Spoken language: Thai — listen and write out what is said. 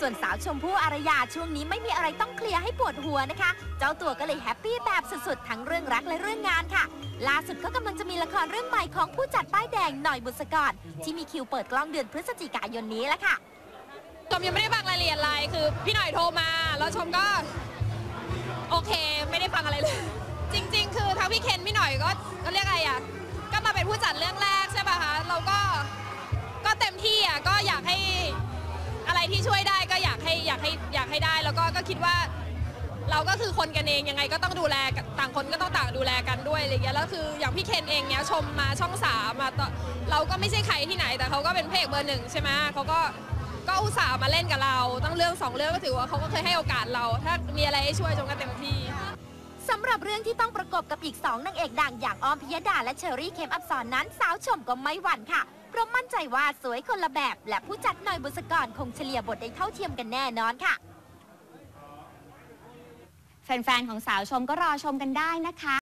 ส่วนสาวชมพู่อารยาช่วงนี้ไม่มีอะไรต้องเคลียร์ให้ปวดหัวนะคะ เจ้าตัวก็เลยแฮปปี้แบบสุดๆ ทั้งเรื่องรักและเรื่องงานค่ะ ล่าสุดก็กำลังจะมีละครเรื่องใหม่ของผู้จัดป้ายแดงหน่อยบุษกรที่มีคิวเปิดกล้องเดือนพฤศจิกายนนี้แล้วค่ะชมยังไม่ได้ฟังรายละเอียดอะไรคือพี่หน่อยโทรมาแล้วชมก็ โอเค ไม่ได้ฟังอะไรเลย จริง ๆ คือทางพี่เคนพี่หน่อยก็ ที่ช่วยได้ก็อยากให้อยากให้อยากให้ได้ แล้วก็ก็คิดว่า เราก็คือคนกันเองยังไงก็ต้องดูแลกันต่างคนก็ต้องต่างดูแลกันด้วยอะไรเงี้ยแล้วคืออย่างพี่เคนเองเนี้ยชมมาช่องสามมาตอเราก็ไม่ใช่ใครที่ไหนแต่เขาก็เป็นเอกเบอร์หนึ่งใช่ไหมเขาก็ก็อุตส่าห์มาเล่นกับเราตั้งเรื่องสองเรื่องก็ถือว่าเขาก็เคยให้โอกาสเรา ถ้ามีอะไรให้ช่วยชมก็เต็มที่สำหรับเรื่องที่ต้องประกบกับอีก2นางเอกดังอย่างออมพิยดาและเชอรี่เคมอับสอนนั้น สาวชมก็ไม่หวั่นค่ะ เพราะมั่นใจว่าสวยคนละแบบ และผู้จัดหน่อยบุษกรคงเฉลี่ยบทได้เท่าเทียมกันแน่นอนค่ะ แฟนๆของสาวชมก็รอชมกันได้นะคะ